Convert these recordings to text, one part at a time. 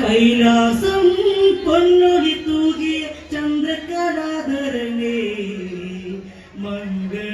കൈലാസം പൊന്നൊളി തൂകിയ ചന്ദ്രകലാധരനേ മംഗളം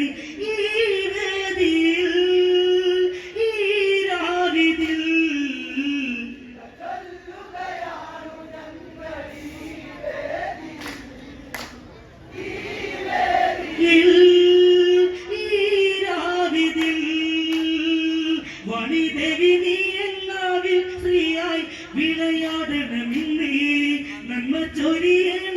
വണിദേവി നീ എന്നാവിൽ സ്ത്രീയായി വിളയാടണമിന്നേ നന്മ ചൊരിയണം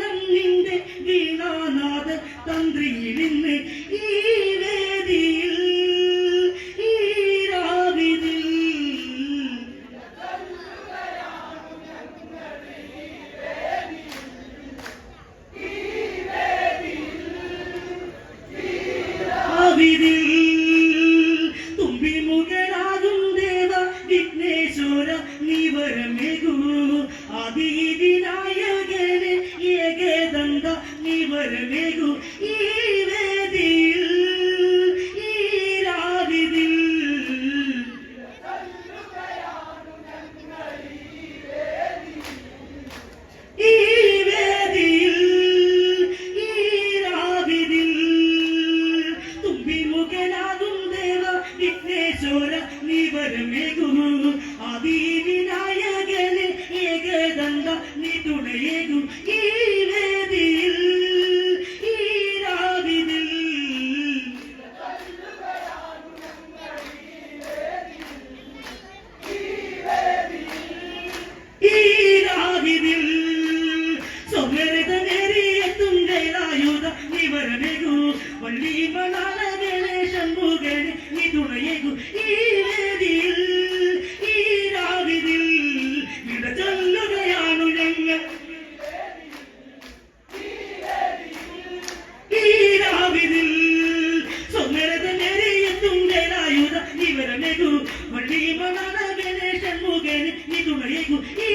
ആദി വിനായകനെ ഏകദന്ത നീ വരമേകൂ ഈ വേദിയിൽ ഈ രാവിതിൽ ഈ വേദിയിൽ ഈ രാവിതിൽ തുമ്പി മുഖനാകും ദേവ വിഘ്നേശ്വര നീ വരമേകൂ തുണയേകൂ ഈ വേദിയിൽ ഈ രാവിതിൽ വിട ചൊല്ലുകയാണു ഞങ്ങൾ. ഈ രാവിതിൽ സ്വമരതനേറിയെത്തും ജയലായുധ നീ വരമേകൂ വള്ളി മണാല ഗണേശൻ മുഖേന നീ തുണയേകൂ ഈ